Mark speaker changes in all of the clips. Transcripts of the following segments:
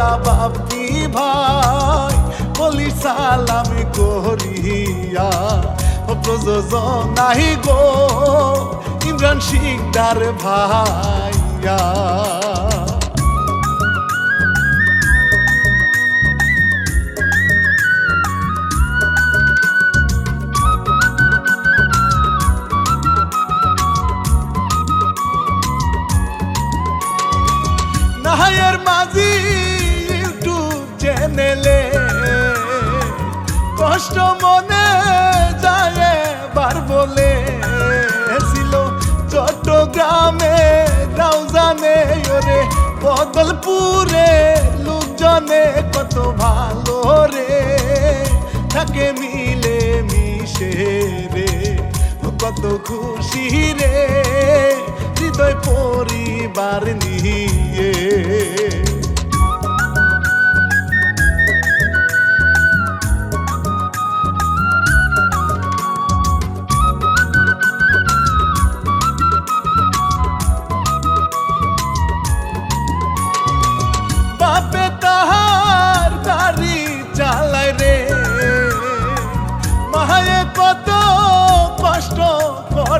Speaker 1: রানা বাপি ভাই বলি সালাম করিয়া প্রযোজন নাহি গো ইমরান শিকদার ভাইয়া। লোকজনে কত ভালো রে। থাকে মিলে মিশে রে। কত খুশি রে। হৃদয় পরিবার নিয়ে।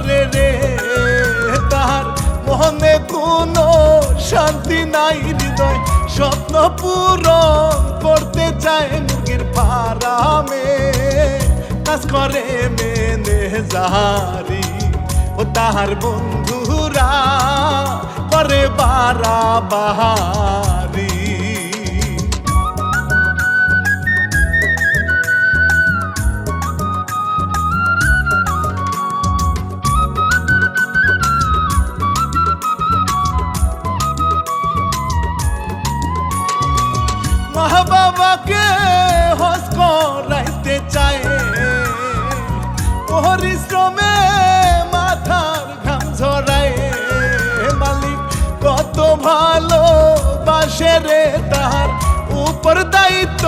Speaker 1: করে রে, তাহার মনে কোনো শান্তি নাই, হৃদয় স্বপ্ন পূরণ করতে চায় মুরগির ফারামে। কাজ করে মেনে যাহারি, ও তাহার বন্ধুরা, করে বারা বাহারি। কত ভালো বাসেরে তাহার। উপর দায়িত্ব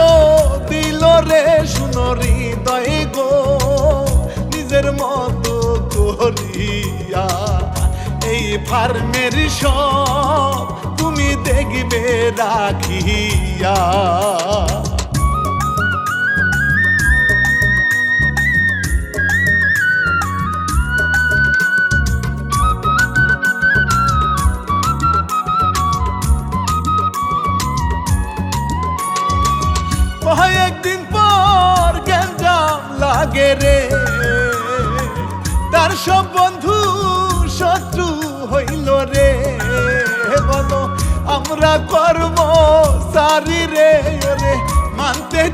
Speaker 1: দিল রে শুনো হৃদয় গো। নিজের মতো করিয়া এই ফার্মের সব তুমি দেখবে রাখিয়া।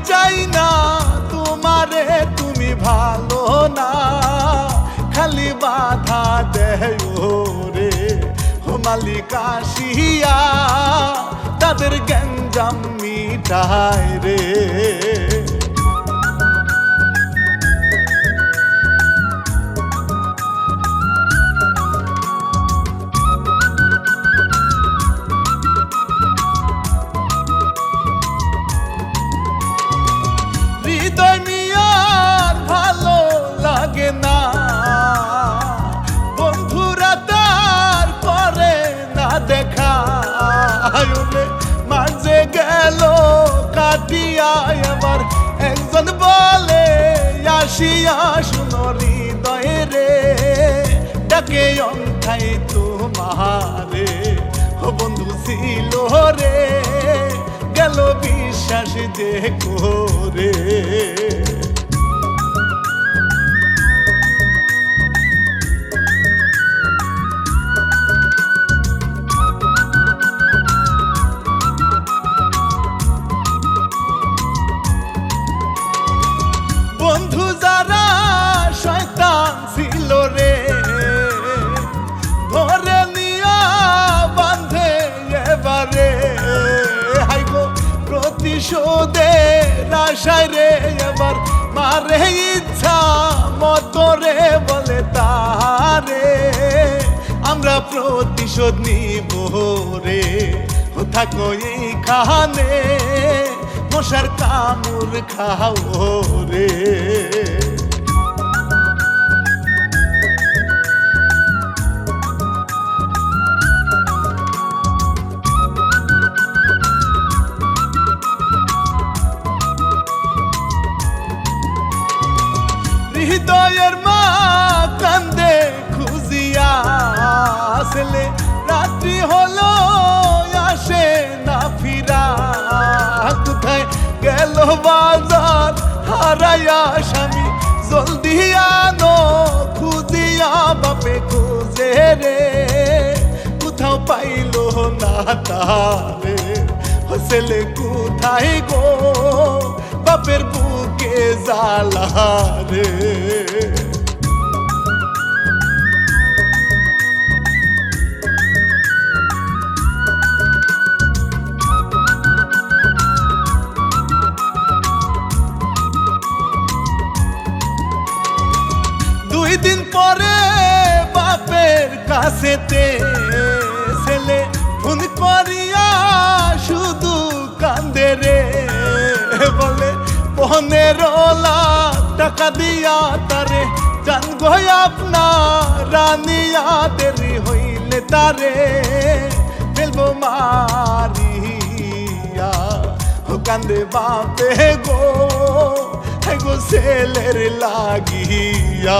Speaker 1: চাই না, তোমারে তুমি ভালো না। খালি বাধা দেয় রে মালিক তাদের গঞ্জাম মিটায় রে। কাটিয়া আমার একজন বলে, আসিয়া শুনো হৃদয় রে। ডাকে অন্থাই তোমারে, ও বন্ধু ছিল রে। গেল বিশ্বাস যে করে। আশায় রে এবার মারে ইচ্ছা মতো রে বলে তারে আমরা প্রতিশোধ নিব রে থাকো এই খানে মশার কামুর খাও রে। হৃদয়ের মা কান্দে খুঁজিয়া আসলে। রাত্রি হলো, আসে না ফিরা। কোথায় গেল বাজার? হারাইয়া স্বামী জলদি আনো, খুঁজিয়া বাপে খুঁজে রে। কোথাও পাইলো না তারে, হসেলে কোথায় গো? বাপের বুকে জ্বালা রে। দুই দিন পরে বাপের কাছেতে লাখ টাকা দিয়া তারে। জান গো আপনার রানিয়া দেরি হইলে তারে। ফেলব মারিয়া ও কান্দে বাপে গো। গো ছেলের লাগিয়া।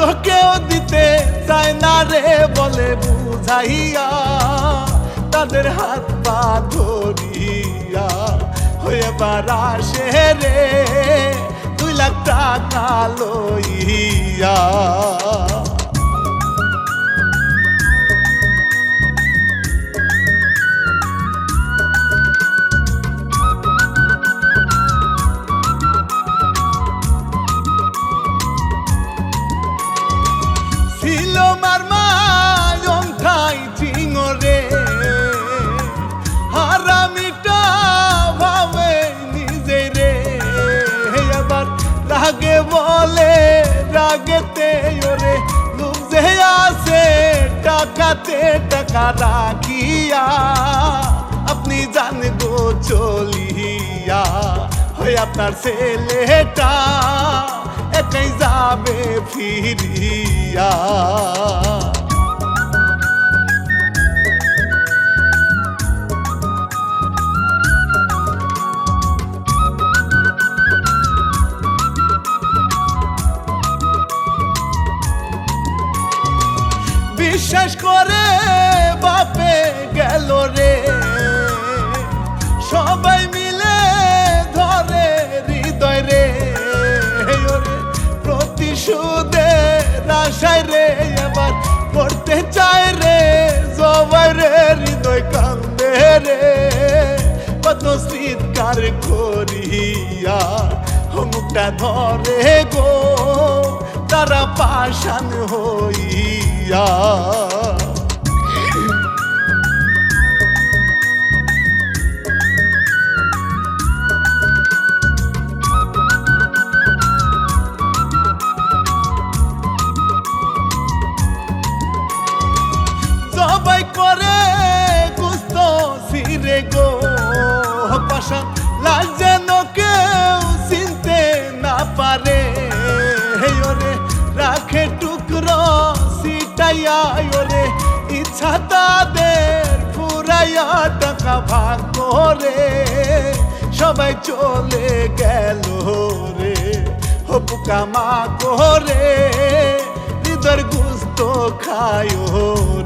Speaker 1: তো কেউ দিতে চায় না রে বলে বুঝাইয়া। তাদের হাত পা ধরিয়া হয়ে বারাসে রে। দুই লাখ টাকা লইয়া। রাগেতে ওরে লোক আসে টাকাতে টাকা রাখিয়া, আপনি জান গো চলিয়া, হয়ে আপনার ছেলেটা একাই যাবে ফিরিয়া। বিশ্বাস করে বাপে গেল রে। সবাই মিলে ধরে হৃদয় রে। প্রতিশোধে রাশায় রে এবার করতে চায় রে। সবাই রে, হৃদয় কান্দে রে। কত শীতকার করিয়া মুখটা ধরে গো। তারা পাশান হইয়া সবাই তাদের ফুরাইয়া টাকা ভাগ করে। সবাই চলে গেল রে হো পোকা মা করে। হৃদয় গুস্ত খায়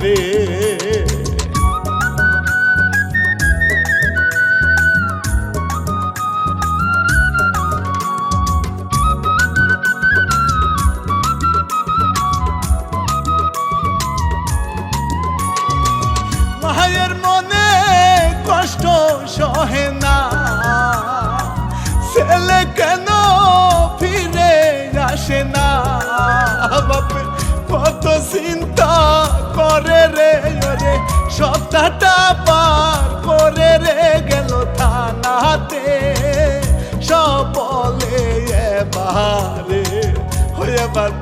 Speaker 1: রে। মায়ের মনে কষ্ট সহে না। ছেলে কেন ফিরে আসে না? বাপে, কত চিন্তা করে রে সপ্তাহটা পার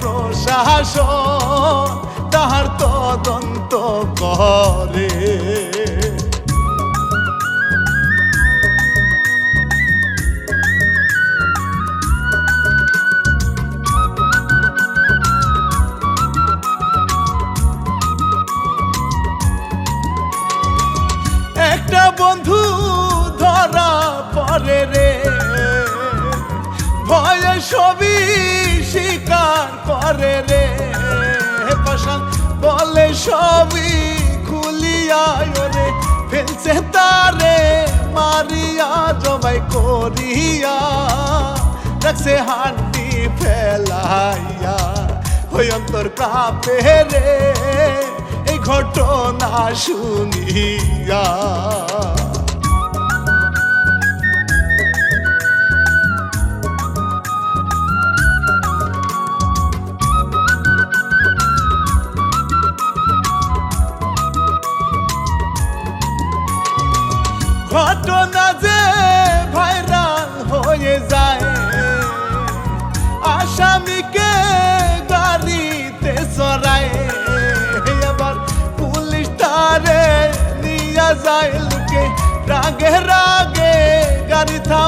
Speaker 1: প্রশাসন তাহার তদন্ত করে। একটা বন্ধু ধরা পরে রে। ভয়ে সবই করে রে পাশান বলে সবই খুলিয়া রে, ফেলছে তারে মারিয়া, জবাই করিয়া, রাখছে হান্ডি ফেলাইয়া, ওই অন্তর কাপে রে, এই ঘটনা শুনিয়া।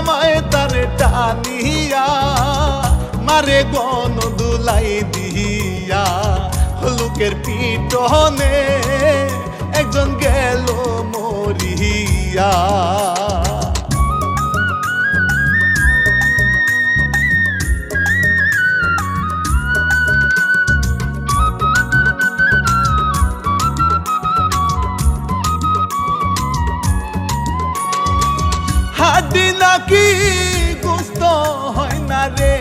Speaker 1: গাড়ি তার টানিয়া মারে গন দুলাই দিয়া। লোকের পিটনে একজন গেল মরিয়া। হাড্ডি নাকি গুস্ত হয় না রে?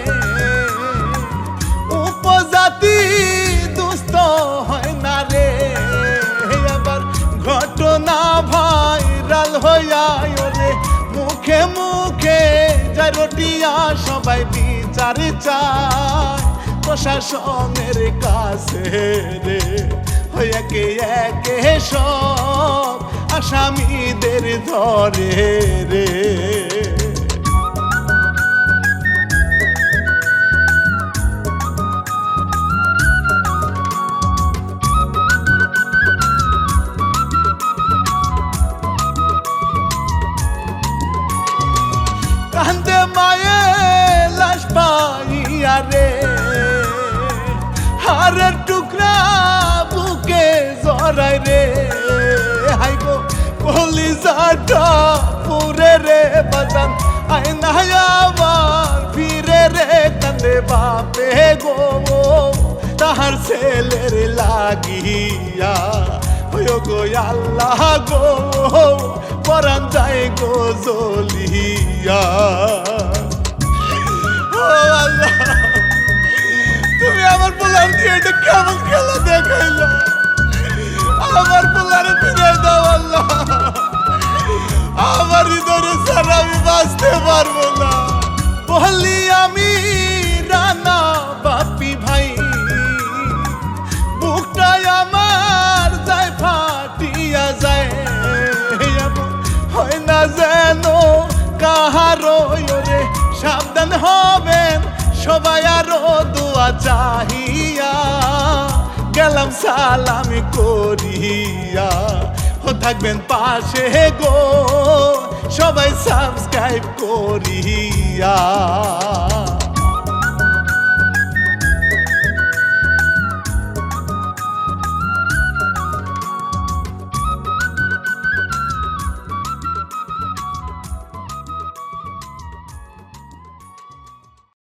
Speaker 1: উপজাতি দুস্থ হয় না রে? আবার ঘটনা ভাইরাল হইয়া রে মুখে মুখে রটিয়া, সবাই বিচার চায়। প্রশাসনের কাছে রে একে একে সব আসামিদের ধরে রে। কান্দে মায়ে লাশ পাইয়া রে। হারের টুকরা বুকে জড়াই রে। কলিজাটা পুরে রে বাজান আই না আবার ফিরে রে কান্দে বাপে গো তাহার ছেলের লাগিয়া, হইও গো আল্লাহ গো। পরান যায় গো জলিয়া। ও আল্লাহ, তুমি আমার পোলার দিয়ে এটা কেমন খেলা দেখাইলা হৃদয় ছাড়া আমি বাঁচতে পারব না। বলি আমি রানা বাপি ভাই। বুকটাই আমার যায় ফাটিয়া যায়। হয় না যেন কাহারো রে সাবধান হবেন সবাই আরও দোয়া চাহিয়া। গেলাম সালামি করিয়া। থাকবেন পাশে গো। সবাই সাবস্ক্রাইব করিয়া।